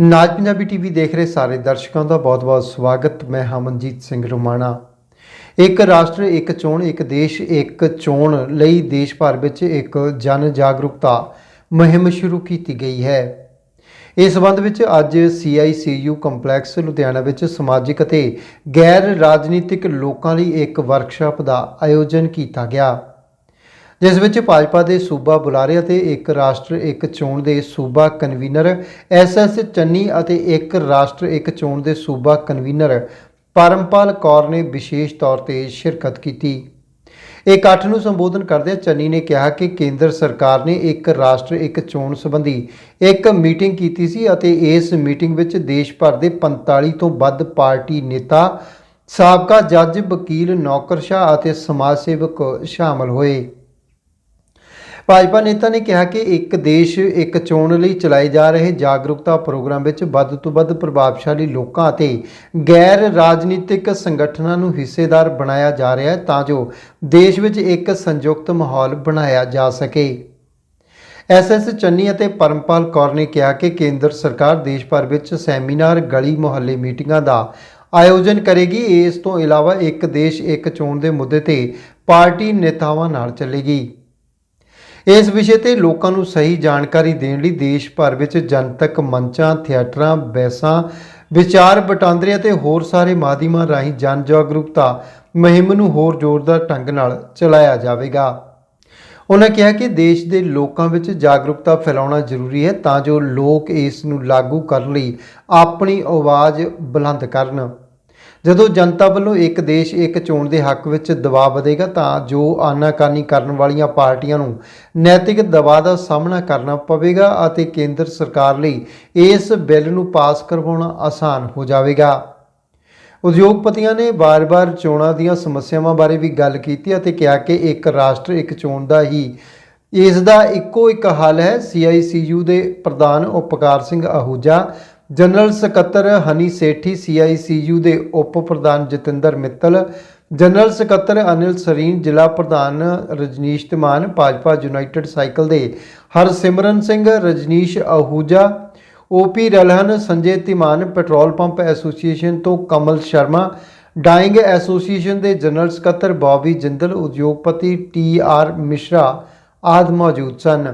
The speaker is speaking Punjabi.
ਨਾਜ ਪੰਜਾਬੀ ਟੀਵੀ ਦੇਖ ਰਹੇ ਸਾਰੇ ਦਰਸ਼ਕਾਂ ਦਾ ਬਹੁਤ-ਬਹੁਤ ਸਵਾਗਤ। ਮੈਂ ਹਮਨਜੀਤ ਸਿੰਘ ਰੋਮਾਣਾ। ਇੱਕ ਰਾਸ਼ਟਰ, ਇੱਕ ਚੋਣ, ਇੱਕ ਦੇਸ਼, ਇੱਕ ਚੋਣ ਲਈ ਦੇਸ਼ ਭਰ ਵਿੱਚ ਇੱਕ ਜਨ ਜਾਗਰੂਕਤਾ ਮੁਹਿੰਮ ਸ਼ੁਰੂ ਕੀਤੀ ਗਈ ਹੈ। ਇਸ ਸੰਬੰਧ ਵਿੱਚ ਅੱਜ CICU ਕੰਪਲੈਕਸ ਲੁਧਿਆਣਾ ਵਿੱਚ ਸਮਾਜਿਕ ਅਤੇ ਗੈਰ ਰਾਜਨੀਤਿਕ ਲੋਕਾਂ ਲਈ ਇੱਕ ਵਰਕਸ਼ਾਪ ਦਾ ਆਯੋਜਨ ਕੀਤਾ ਗਿਆ। ਜਿਸ ਵਿੱਚ ਭਾਜਪਾ ਦੇ ਸੂਬਾ ਬੁਲਾਰੇ ਅਤੇ ਇੱਕ ਰਾਸ਼ਟਰ, ਇੱਕ ਚੋਣ ਦੇ ਸੂਬਾ ਕਨਵੀਨਰ ਐਸਐਸ ਚੰਨੀ ਅਤੇ ਇੱਕ ਰਾਸ਼ਟਰ, ਇੱਕ ਚੋਣ ਦੇ ਸੂਬਾ ਕਨਵੀਨਰ ਪਰਮਪਾਲ ਕੌਰ ਨੇ ਵਿਸ਼ੇਸ਼ ਤੌਰ ਤੇ ਸ਼ਿਰਕਤ ਕੀਤੀ। ਇਕੱਠ ਨੂੰ ਸੰਬੋਧਨ ਕਰਦਿਆਂ ਚੰਨੀ ਨੇ ਕਿਹਾ ਕਿ ਕੇਂਦਰ ਸਰਕਾਰ ਨੇ ਇੱਕ ਰਾਸ਼ਟਰ, ਇੱਕ ਚੋਣ ਸੰਬੰਧੀ ਇੱਕ ਮੀਟਿੰਗ ਕੀਤੀ ਸੀ ਅਤੇ ਇਸ ਮੀਟਿੰਗ ਵਿੱਚ ਦੇਸ਼ ਭਰ ਦੇ 45 ਤੋਂ ਵੱਧ ਪਾਰਟੀ ਨੇਤਾ, ਸਾਬਕਾ ਜੱਜ, ਵਕੀਲ, ਨੌਕਰਸ਼ਾਹ ਅਤੇ ਸਮਾਜ ਸੇਵਕ ਸ਼ਾਮਲ ਹੋਏ। ਭਾਜਪਾ ਨੇਤਾ ਨੇ ਕਿਹਾ ਕਿ ਇੱਕ ਦੇਸ਼ ਇੱਕ ਚੋਣ ਲਈ ਚਲਾਏ ਜਾ ਰਹੇ ਜਾਗਰੂਕਤਾ ਪ੍ਰੋਗਰਾਮ ਵਿੱਚ ਵੱਧ ਤੋਂ ਵੱਧ ਪ੍ਰਭਾਵਸ਼ਾਲੀ ਲੋਕਾਂ ਅਤੇ ਗੈਰ ਰਾਜਨੀਤਿਕ ਸੰਗਠਨਾਂ ਨੂੰ ਹਿੱਸੇਦਾਰ ਬਣਾਇਆ ਜਾ ਰਿਹਾ ਹੈ ਤਾਂ ਜੋ ਦੇਸ਼ ਵਿੱਚ ਇੱਕ ਸੰਯੁਕਤ ਮਾਹੌਲ ਬਣਾਇਆ ਜਾ ਸਕੇ। ਐਸਐਸ ਚੰਨੀ ਅਤੇ ਪਰਮਪਾਲ ਕੌਰ ਨੇ ਕਿਹਾ ਕਿ ਕੇਂਦਰ ਸਰਕਾਰ ਦੇਸ਼ ਭਰ ਵਿੱਚ ਸੈਮੀਨਾਰ, ਗਲੀ ਮੁਹੱਲੇ ਮੀਟਿੰਗਾਂ ਦਾ ਆਯੋਜਨ ਕਰੇਗੀ। ਇਸ ਤੋਂ ਇਲਾਵਾ ਇੱਕ ਦੇਸ਼ ਇੱਕ ਚੋਣ ਦੇ ਮੁੱਦੇ ਤੇ ਪਾਰਟੀ ਨੇਤਾਵਾਂ ਨਾਲ ਚੱਲੇਗੀ। ਇਸ ਵਿਸ਼ੇ ਤੇ ਲੋਕਾਂ ਨੂੰ ਸਹੀ ਜਾਣਕਾਰੀ ਦੇਣ ਲਈ ਦੇਸ਼ ਭਰ ਵਿੱਚ ਜਨਤਕ ਮੰਚਾਂ, ਥੀਏਟਰਾਂ ਬੈਸਾਂ ਵਿਚਾਰ ਵਟਾਂਦਰੇ ਅਤੇ ਹੋਰ ਸਾਰੇ ਮਾਧਿਅਮਾਂ ਰਾਹੀਂ ਜਨ ਜਾਗਰੂਕਤਾ ਮੁਹਿੰਮ ਨੂੰ ਹੋਰ ਜ਼ੋਰਦਾਰ ਢੰਗ ਨਾਲ ਚਲਾਇਆ ਜਾਵੇਗਾ। ਉਹਨਾਂ ਕਿਹਾ ਕਿ ਦੇਸ਼ ਦੇ ਲੋਕਾਂ ਵਿੱਚ ਜਾਗਰੂਕਤਾ ਫੈਲਾਉਣਾ ਜ਼ਰੂਰੀ ਹੈ ਤਾਂ ਜੋ ਲੋਕ ਇਸ ਨੂੰ ਲਾਗੂ ਕਰਨ ਲਈ ਆਪਣੀ ਆਵਾਜ਼ ਬੁਲੰਦ ਕਰਨ। ਜਦੋਂ ਜਨਤਾ ਵੱਲੋਂ ਇੱਕ ਦੇਸ਼ ਇੱਕ ਚੋਣ ਦੇ ਹੱਕ ਵਿੱਚ ਦਬਾਅ ਵਧੇਗਾ ਤਾਂ ਜੋ ਆਨਾਕਾਨੀ ਕਰਨ ਵਾਲੀਆਂ ਪਾਰਟੀਆਂ ਨੂੰ ਨੈਤਿਕ ਦਬਾਅ ਦਾ ਸਾਹਮਣਾ ਕਰਨਾ ਪਵੇਗਾ ਅਤੇ ਕੇਂਦਰ ਸਰਕਾਰ ਲਈ ਇਸ ਬਿੱਲ ਨੂੰ ਪਾਸ ਕਰਵਾਉਣਾ ਆਸਾਨ ਹੋ ਜਾਵੇਗਾ। ਉਦਯੋਗਪਤੀਆਂ ਨੇ ਵਾਰ-ਵਾਰ ਚੋਣਾਂ ਦੀਆਂ ਸਮੱਸਿਆਵਾਂ ਬਾਰੇ ਵੀ ਗੱਲ ਕੀਤੀ ਅਤੇ ਕਿਹਾ ਕਿ ਇੱਕ ਰਾਸ਼ਟਰ ਇੱਕ ਚੋਣ ਦਾ ਹੀ ਇਸ ਦਾ ਇੱਕੋ ਇੱਕ ਹੱਲ ਹੈ। CICU ਦੇ ਪ੍ਰਧਾਨ ਉਪਕਾਰ ਸਿੰਘ ਆਹੂਜਾ ਜਨਰਲ ਸਕੱਤਰ ਹਨੀ ਸੇਠੀ CICU ਦੇ ਉਪ ਪ੍ਰਧਾਨ ਜਤਿੰਦਰ ਮਿੱਤਲ, ਜਨਰਲ ਸਕੱਤਰ ਅਨਿਲ ਸਰੀਨ, ਜ਼ਿਲ੍ਹਾ ਪ੍ਰਧਾਨ ਰਜਨੀਸ਼ ਧਮਾਨ, ਭਾਜਪਾ ਯੂਨਾਈਟਿਡ ਸਾਈਕਲ ਦੇ Harsimran Singh, Rajneesh Ahuja OP Ralhan, Sanjay Dhiman, petrol pump association ਤੋਂ ਕਮਲ ਸ਼ਰਮਾ, ਡਾਇੰਗ ਐਸੋਸੀਏਸ਼ਨ ਦੇ ਜਨਰਲ ਸਕੱਤਰ ਬੌਬੀ ਜਿੰਦਲ, ਉਦਯੋਗਪਤੀ ਟੀ ਆਰ ਮਿਸ਼ਰਾ ਆਦਿ ਮੌਜੂਦ ਸਨ।